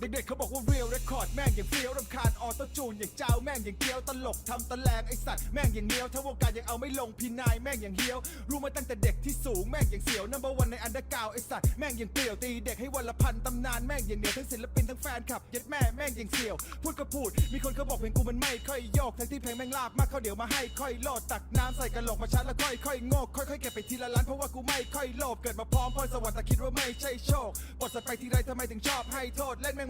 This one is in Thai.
เด็กๆเขาบอกว่าเรียลเรคคอร์ดแม่งอย่างเฟี้ยวรำคาญออโต้จูนอย่างเจ้าแม่งอย่างเกี้ยวตลกทำตะแลงไอสัตว์แม่งอย่างเนี้ยวถ้าวงการยังเอาไม่ลงพี่นายแม่งอย่างเฮี้ยว รู้มาตั้งแต่เด็กที่สูงแม่งอย่างเสียวนัมเบอร์วันในอันเดอร์กาวไอสัตว์แม่งอย่างเปลี่ยวตีเด็กให้วันละพันตำนานแม่งอย่างเหนียวทั้งศิลปินทั้งแฟนคลับย็ดแม่แม่งอย่างเสียว พูดก็พูด มีคนเขาบอกเพลงกูมันไม่ค่อยโยกทั้งที่เพลงแม่งลาบมากเขาเดี๋ยวมาให้ค่อยโลดตักน้ำใส่กระโหลกมาชัดแล้วค่อยค่อยโงกค่อยๆเก็บไปทีละล้านเพราะว่ากูไม่ค่อยโลภเกิดมาพร้อมพรสวรรค์แต่คิดว่าไม่ใช่โชคบทสัตว์ไปทีไรทำไมถึงชอบให้โทษเล่นแม่ง